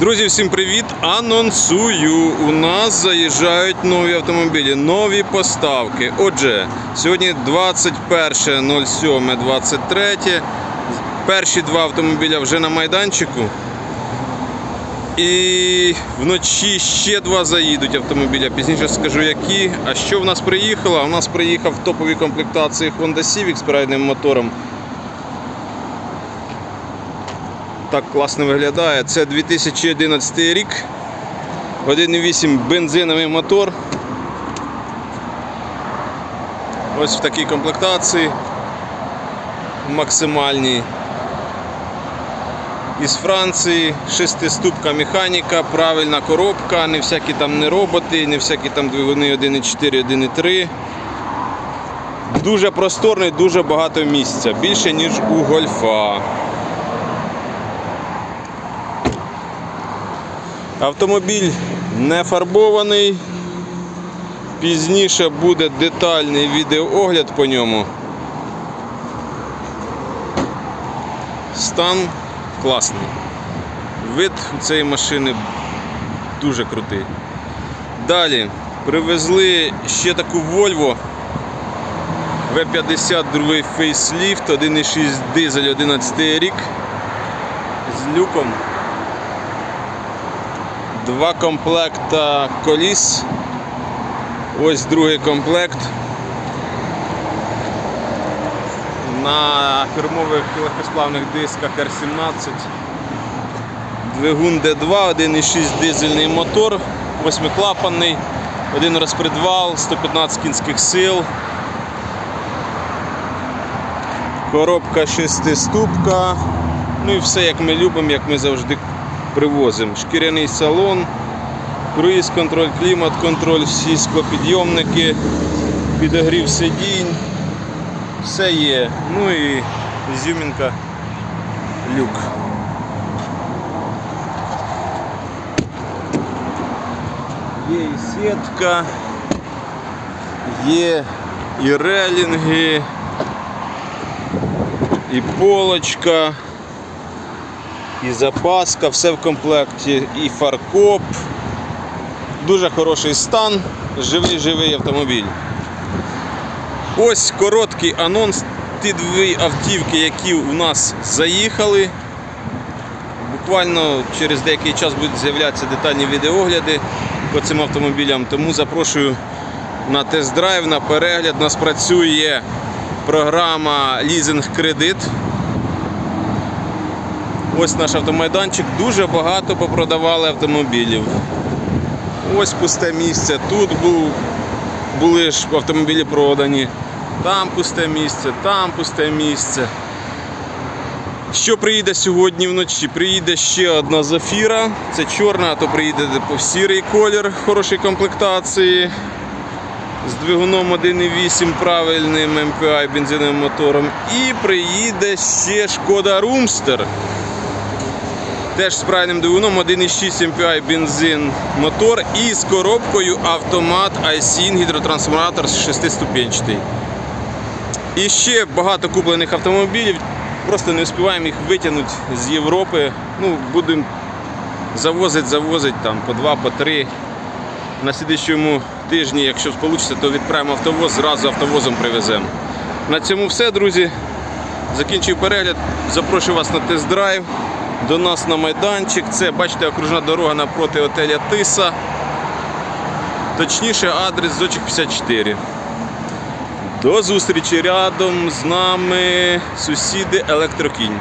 Друзі, всім привіт! Анонсую! У нас заїжджають нові автомобілі, нові поставки. Отже, сьогодні 21.07.23. Перші два автомобіля вже на майданчику. І вночі ще два заїдуть автомобіля. Пізніше скажу які. А що в нас приїхало? У нас приїхав в топовій комплектації Honda Civic з переднім мотором. Так класно виглядає. Це 2011 рік. 1,8 бензиновий мотор. Ось в такій комплектації. Максимальній. Із Франції, шестиступка механіка, правильна коробка, не всякі там не роботи, не всякі там двигуни 1,4, 1,3. Дуже просторний, дуже багато місця. Більше, ніж у гольфа. Автомобіль не фарбований. Пізніше буде детальний відеоогляд по ньому. Стан класний. Вид у цієї машини дуже крутий. Далі привезли ще таку Volvo V50 другий фейсліфт, 1,6 дизель 11 рік з люком. Два комплекта коліс. Ось другий комплект. На фірмових легкосплавних дисках R17. Двигун D2, 1,6 дизельний мотор, восьмиклапанний, один розпредвал, 115 кінських сил. Коробка шестиступка. Ну і все як ми любимо, як ми завжди привозимо. Шкіряний салон, круїз контроль, клімат контроль, всі склопідйомники, підогрів сидінь. Все є. Ну і зюмінка люк. Є і сітка, є і релінги, і полочка, і запаска, все в комплекті, і фаркоп. Дуже хороший стан, живий живий автомобіль. Ось короткий анонс. Ті дві автівки, які у нас заїхали. Буквально через деякий час будуть з'являтися детальні відеогляди по цим автомобілям. Тому запрошую на тест-драйв, на перегляд. У нас працює програма лізинг-кредит. Ось наш автомайданчик. Дуже багато попродавали автомобілів. Ось пусте місце. Тут був, були ж автомобілі продані. Там пусте місце, там пусте місце. Що приїде сьогодні вночі? Приїде ще одна зафіра. Це чорна, а то приїде по сірий колір хорошої комплектації. З двигуном 1,8 правильним MPI бензиновим мотором. І приїде ще шкода Румстер. Теж з правильним двигуном 1,6 MPI бензин мотор і з коробкою автомат iSyn гідротрансформатор 6-ступенчатий. І ще багато куплених автомобілів. Просто не успіваємо їх витягнути з Європи. Ну, будемо завозити, завозити там по два, по три. На слідчому тижні, якщо вийде, то відправимо автовоз, зразу автовозом привеземо. На цьому все, друзі. Закінчив перегляд. Запрошую вас на тест-драйв. До нас на майданчик. Це, бачите, окружна дорога напроти отеля Тиса. Точніше, адрес зочок 54. До зустрічі рядом з нами сусіди Електрокінь.